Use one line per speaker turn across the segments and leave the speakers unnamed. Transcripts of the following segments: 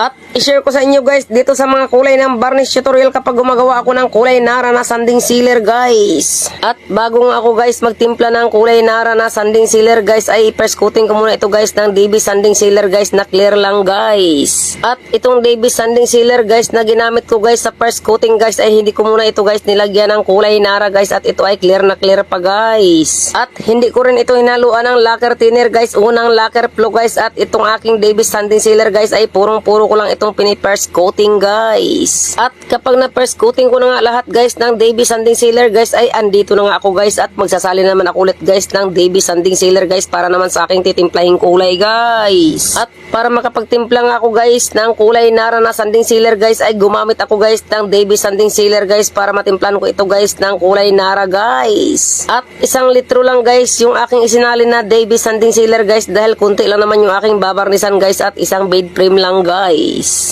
At i-share ko sa inyo guys dito sa mga kulay ng varnish tutorial kapag gumagawa ako ng kulay nara na sanding sealer guys. At bago nga ako guys magtimpla ng kulay nara na sanding sealer guys ay first coating ko muna ito guys ng DB sanding sealer guys na clear lang guys. At itong DB sanding sealer guys na ginamit ko guys sa first coating guys ay hindi ko muna ito guys nilagyan ng kulay nara guys at ito ay clear na clear pa guys. At hindi ko rin ito hinaluan ng lacquer thinner guys unang lacquer flow guys at itong aking DB sanding sealer guys ay purong puro ko lang itong pini-first coating guys. At kapag na first coating ko na nga lahat guys ng Davy Sanding Sealer guys ay andito na nga ako guys at magsasali naman ako ulit guys ng Davy Sanding Sealer guys para naman sa aking titimplahing kulay guys. At para makapagtimpla nga ako guys ng kulay nara na sanding sealer guys ay gumamit ako guys ng Davy Sanding Sealer guys para matimplan ko ito guys ng kulay nara guys. At isang litro lang guys yung aking isinalin na Davy Sanding Sealer guys dahil kunti lang naman yung aking babarnisan guys at isang bed frame lang guys.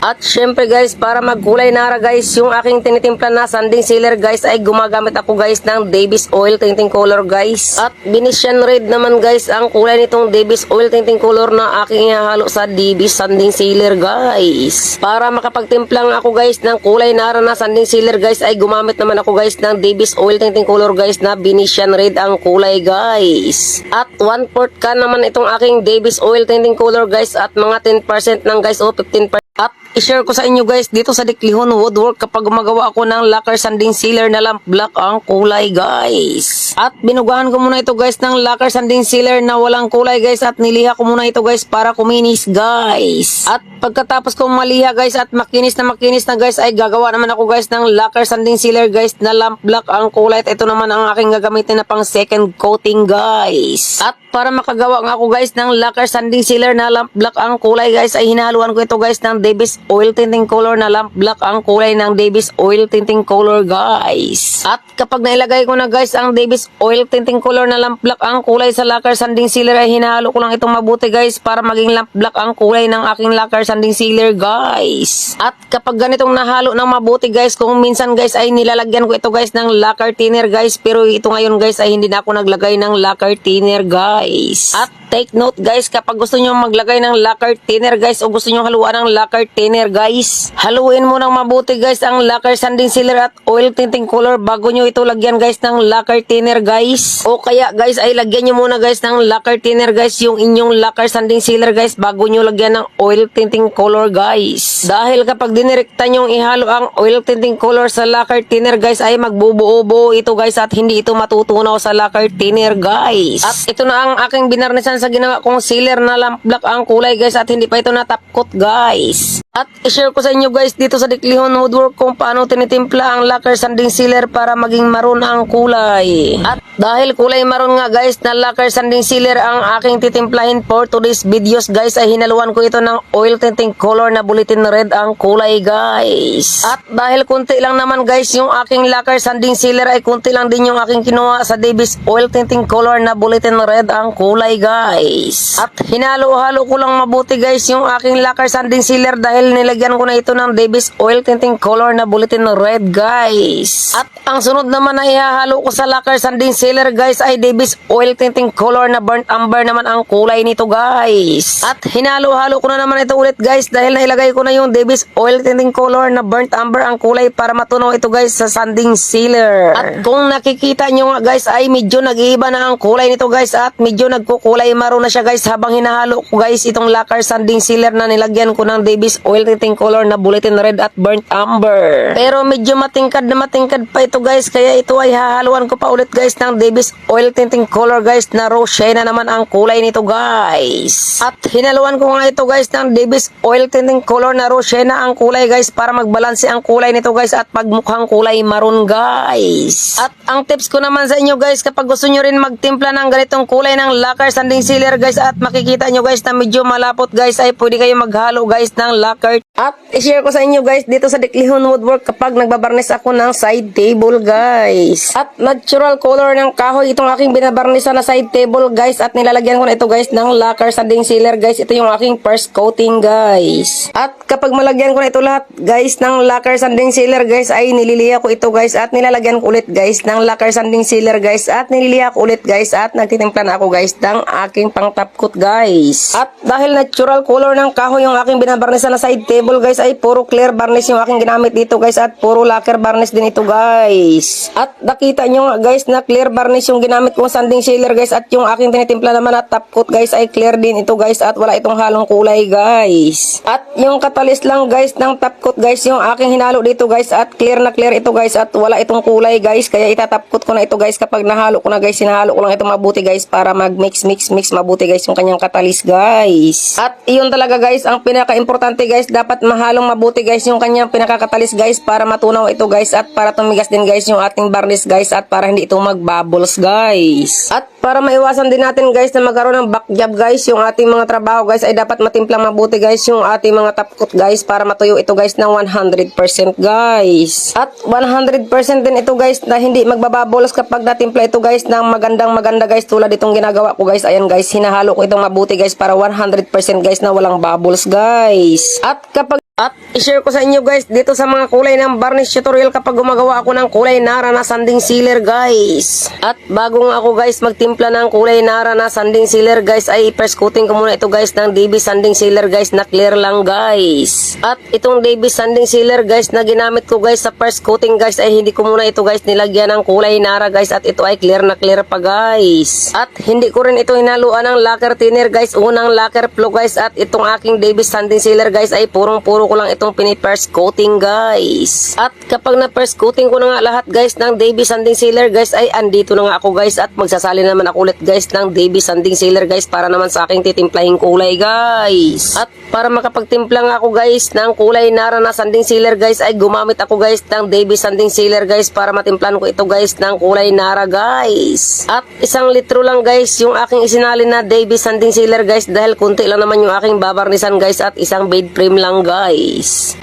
At syempre guys para magkulay nara guys yung aking tinitimpla na sanding sealer guys ay gumagamit ako guys ng Davis Oil Tinting Color guys. At Venetian Red naman guys ang kulay nitong Davis Oil Tinting Color na aking ihahalo sa Davis Sanding Sealer guys. Para makapagtimpla nga ako guys ng kulay nara na sanding sealer guys ay gumamit naman ako guys ng Davis Oil Tinting Color guys na Venetian Red ang kulay guys. At 1 4 ka naman itong aking Davis Oil Tinting Color guys at mga 10% ng guys o 15% at i-share ko sa inyo guys dito sa Diklihon Woodwork kapag gumagawa ako ng lacquer sanding sealer na lamp black ang kulay guys. At binugahan ko muna ito guys ng lacquer sanding sealer na walang kulay guys at niliha ko muna ito guys para kuminis guys. At pagkatapos kong maliha guys at makinis na makinis na guys ay gagawa naman ako guys ng lacquer sanding sealer guys na lamp black ang kulay at ito naman ang aking gagamitin na pang second coating guys. At para makagawa nga ako guys ng lacquer sanding sealer na lamp black ang kulay guys ay hinaluan ko ito guys ng Davis Oil Tinting Color na lamp black ang kulay ng Davis Oil Tinting Color guys. At kapag nailagay ko na guys ang Davis Oil Tinting Color na lamp black ang kulay sa lacquer sanding sealer ay hinahalo ko lang itong mabuti guys para maging lamp black ang kulay ng aking lacquer sanding sealer guys. At kapag ganitong nahalo ng mabuti guys kung minsan guys ay nilalagyan ko ito guys ng lacquer thinner guys pero ito ngayon guys ay hindi na ako naglagay ng lacquer thinner guys. At take note guys kapag gusto nyo maglagay ng lacquer thinner guys o gusto nyo haluan ng lacquer thinner guys. Haluin mo ng mabuti guys ang lacquer sanding sealer at oil tinting color. Bago nyo ito lagyan guys ng lacquer thinner guys. O kaya guys ay lagyan nyo muna guys ng lacquer thinner guys yung inyong lacquer sanding sealer guys. Bago nyo lagyan ng oil tinting color guys. Dahil kapag dinirekta nyo ihalo ang oil tinting color sa lacquer thinner guys ay magbubuo-buo ito guys at hindi ito matutunaw sa lacquer thinner guys. At ito na ang aking binarnisan sa ginawa kong sealer na lamp black ang kulay guys at hindi pa ito natapkot guys. At i-share ko sa inyo guys dito sa Diklihon Woodwork kung paano tinitimpla ang lacquer sanding sealer para maging maroon ang kulay. At dahil kulay maroon nga guys na lacquer sanding sealer ang aking titimplahin for today's videos guys ay hinaluan ko ito ng oil tinting color na bulletin red ang kulay guys. At dahil kunti lang naman guys yung aking lacquer sanding sealer ay kunti lang din yung aking kinuha sa Davis oil tinting color na bulletin red ang kulay guys. At hinalo-halo ko lang mabuti guys yung aking lacquer sanding sealer dahil nilagyan ko na ito ng Davis oil tinting color na bulletin red guys. At ang sunod naman na ihahalo ko sa lacquer sanding sealer guys ay Davis oil tinting color na burnt amber naman ang kulay nito guys. At hinalo-halo ko na naman ito ulit guys dahil nailagay ko na yung Davis oil tinting color na burnt amber ang kulay para matunaw ito guys sa sanding sealer. At kung nakikita nyo nga guys ay medyo nag-iiba na ang kulay nito guys at medyo nagkukulay maroon na siya guys habang hinahalo ko guys itong lacquer sanding sealer na nilagyan ko ng Davis oil tinting color na bulletin red at burnt amber. Pero medyo matingkad na matingkad pa ito guys kaya ito ay hahaluan ko pa ulit guys ng Davis oil tinting color guys na rose na naman ang kulay nito guys. At hinaluan ko nga ito guys ng Davis oil tinting color na rose na ang kulay guys para magbalanse ang kulay nito guys at pagmukhang kulay maroon guys. At ang tips ko naman sa inyo guys kapag gusto nyo rin magtimpla ng ganitong kulay ng lacquer sanding sealer guys at makikita nyo guys na medyo malapot guys ay pwede kayo maghalo guys ng lacquer at i-share ko sa inyo guys dito sa Diklihon Woodwork kapag nagbabarnis ako ng side table guys. At natural color ng kahoy itong aking binabarnisan na side table guys at nilalagyan ko na ito guys ng lacquer sanding sealer guys. Ito yung aking first coating guys. At kapag malagyan ko na ito lahat guys ng lacquer sanding sealer guys ay nililiha ko ito guys at nilalagyan ko ulit guys ng lacquer sanding sealer guys at nililiha ko ulit guys at nagtitimpla na ako guys ng aking pang top coat guys. At dahil natural color ng kahoy yung aking binabarnisan na side side table guys. Ay puro clear varnish yung aking ginamit dito guys. At puro lacquer varnish din ito guys. At nakita nyo nga guys na clear varnish yung ginamit kong sanding sealer guys. At yung aking tinitimpla naman at top coat guys ay clear din ito guys. At wala itong halong kulay guys. At yung katalis lang guys ng top coat guys yung aking hinalo dito guys. At clear na clear ito guys. At wala itong kulay guys. Kaya itatap coat ko na ito guys kapag nahalo ko na guys. Sinahalo ko lang ito mabuti guys para mag mix mix mix mabuti guys yung kanyang katalis guys. At iyon talaga guys ang pinaka-importante guys dapat mahalong mabuti guys yung kanyang pinakakatalis guys para matunaw ito guys at para tumigas din guys yung ating varnish guys at para hindi ito magbubbles guys. At para maiwasan din natin guys na magkaroon ng back job guys yung ating mga trabaho guys ay dapat matimplang mabuti guys yung ating mga top coat guys para matuyo ito guys ng 100% guys. At 100% din ito guys na hindi magbababolos kapag natimpla ito guys ng magandang maganda guys tulad itong ginagawa ko guys. Ayan guys, hinahalo ko itong mabuti guys para 100% guys na walang bubbles guys. At kapag at i-share ko sa inyo guys dito sa mga kulay ng varnish tutorial kapag gumagawa ako ng kulay nara na sanding sealer guys. At bago nga ako guys magtimpla ng kulay nara na sanding sealer guys ay first coating ko muna ito guys ng DB sanding sealer guys na clear lang guys. At itong DB sanding sealer guys na ginamit ko guys sa first coating guys ay hindi ko muna ito guys nilagyan ng kulay nara guys at ito ay clear na clear pa guys. At hindi ko rin ito hinaluan ng lacquer thinner guys unang lacquer flow guys at itong aking DB sanding sealer guys ay purong puro ko lang itong pini-first coating guys. At kapag na first coating ko na nga lahat guys ng Davy Sanding Sealer guys ay andito na nga ako guys at magsasali naman ako ulit guys ng Davy Sanding Sealer guys para naman sa aking titimplahin kulay guys. At para makapagtimpla nga ako guys ng kulay nara na sanding sealer guys ay gumamit ako guys ng Davy Sanding Sealer guys para matimplan ko ito guys ng kulay nara guys. At isang litro lang guys yung aking isinalin na Davy Sanding Sealer guys dahil kunti lang naman yung aking babarnisan guys at isang bed frame lang guys.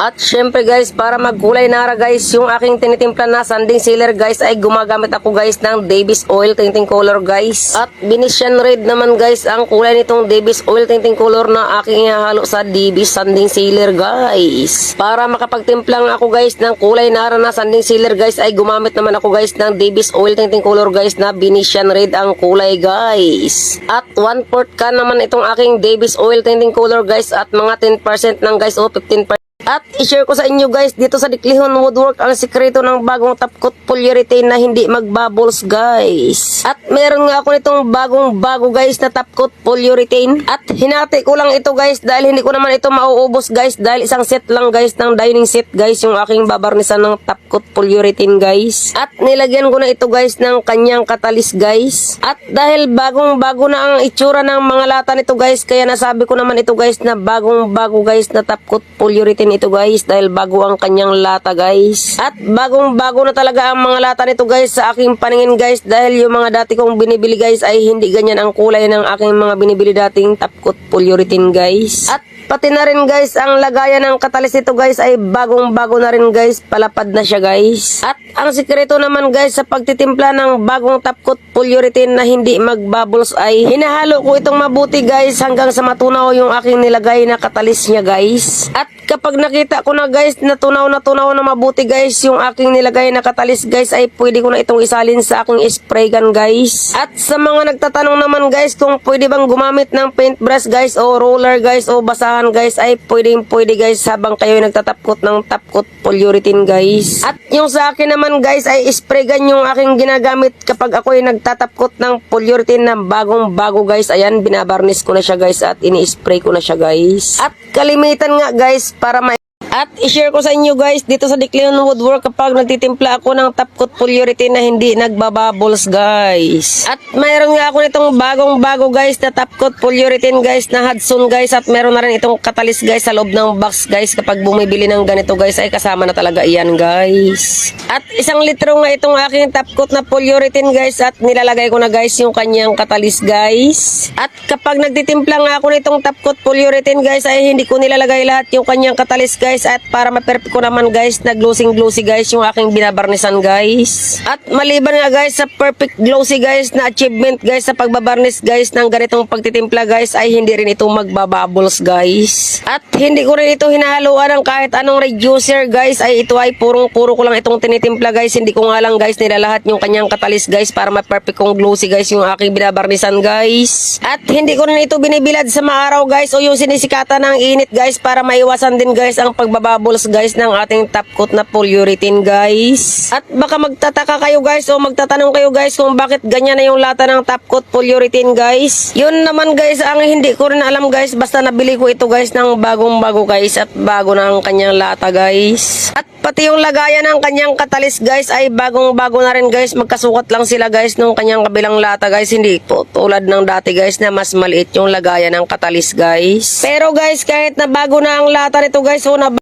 At syempre guys para magkulay nara guys yung aking tinitimpla na sanding sealer guys ay gumagamit ako guys ng Davis Oil Tinting Color guys. At Venetian Red naman guys ang kulay nitong Davis Oil Tinting Color na aking ihahalo sa Davis Sanding Sealer guys. Para makapagtimplang ako guys ng kulay nara na sanding sealer guys ay gumamit naman ako guys ng Davis Oil Tinting Color guys na Venetian Red ang kulay guys. At 1 4 can naman itong aking Davis Oil Tinting Color guys at mga 10% lang guys o 15% at i-share ko sa inyo guys dito sa Diklihon Woodwork ang sikreto ng bagong top coat polyurethane na hindi magbubbles guys. At meron nga ako nitong bagong bago guys na top coat polyurethane. At hinati ko lang ito guys dahil hindi ko naman ito mauubos guys dahil isang set lang guys ng dining set guys yung aking babarnisan ng top coat polyurethane guys. At nilagyan ko na ito guys ng kanyang katalis guys. At dahil bagong bago na ang itsura ng mga lata nito guys kaya nasabi ko naman ito guys na bagong bago guys na top coat polyurethane ito guys dahil bago ang kanyang lata guys. At bagong bago na talaga ang mga lata nito guys sa aking paningin guys dahil yung mga dati kong binibili guys ay hindi ganyan ang kulay ng aking mga binibili dating top coat polyurethane guys. At Pati na rin guys, ang lagayan ng katalis nito guys ay bagong bago na rin guys, palapad na siya guys. At ang sikreto naman guys sa pagtitimpla ng bagong top coat polyurethane na hindi magbubbles ay hinahalo ko itong mabuti guys hanggang sa matunaw yung aking nilagay na katalis niya guys. At kapag nakita ko na guys na tunaw na tunaw na mabuti guys yung aking nilagay na katalis guys ay pwede ko na itong isalin sa aking spray gun guys. At sa mga nagtatanong naman guys kung pwede bang gumamit ng paintbrush guys o roller guys o basahan guys ay pwedeng pwede guys habang kayo nagtatapkot ng tapkot polyurethane guys. At yung sa akin naman guys ay spray gun yung aking ginagamit kapag ako ay nagtatapkot ng polyurethane na bagong bago guys. Ayan binabarnis ko na siya guys at ini-spray ko na siya guys. At kalimitan nga guys para ma at i-share ko sa inyo guys dito sa Dicleon Woodwork kapag nagtitimpla ako ng top coat na hindi nagbabubbles guys. At mayroon nga ako nitong bagong bago guys na top coat guys na Hudson guys at meron na rin itong katalis guys sa loob ng box guys kapag bumibili ng ganito guys ay kasama na talaga iyan guys. At isang litro nga itong aking top na polyurethane guys at nilalagay ko na guys yung kanyang katalis guys. At kapag nagtitimpla nga ako nitong top coat guys ay hindi ko nilalagay lahat yung kanyang katalis guys at para ma-perfect ko naman guys na glossing glossy guys yung aking binabarnisan guys. At maliban nga guys sa perfect glossy guys na achievement guys sa pagbabarnis guys ng ganitong pagtitimpla guys ay hindi rin ito magbabubbles guys. At hindi ko rin ito hinahaluan ng kahit anong reducer guys ay ito ay purong puro ko lang itong tinitimpla guys hindi ko nga lang guys nilalahat yung kanyang katalis guys para ma-perfect kong glossy guys yung aking binabarnisan guys. At hindi ko rin ito binibilad sa maaraw guys o yung sinisikatan ng init guys para maiwasan din guys ang pagbabubbles guys ng ating top coat na polyurethane guys. At baka magtataka kayo guys o magtatanong kayo guys kung bakit ganyan na yung lata ng top coat polyurethane guys. Yun naman guys ang hindi ko rin alam guys basta nabili ko ito guys ng bagong bago guys at bago na ang kanyang lata guys. At pati yung lagayan ng kanyang katalis guys ay bagong bago na rin guys magkasukat lang sila guys nung kanyang kabilang lata guys hindi po tulad ng dati guys na mas maliit yung lagayan ng katalis guys. Pero guys kahit na bago na ang lata nito guys o na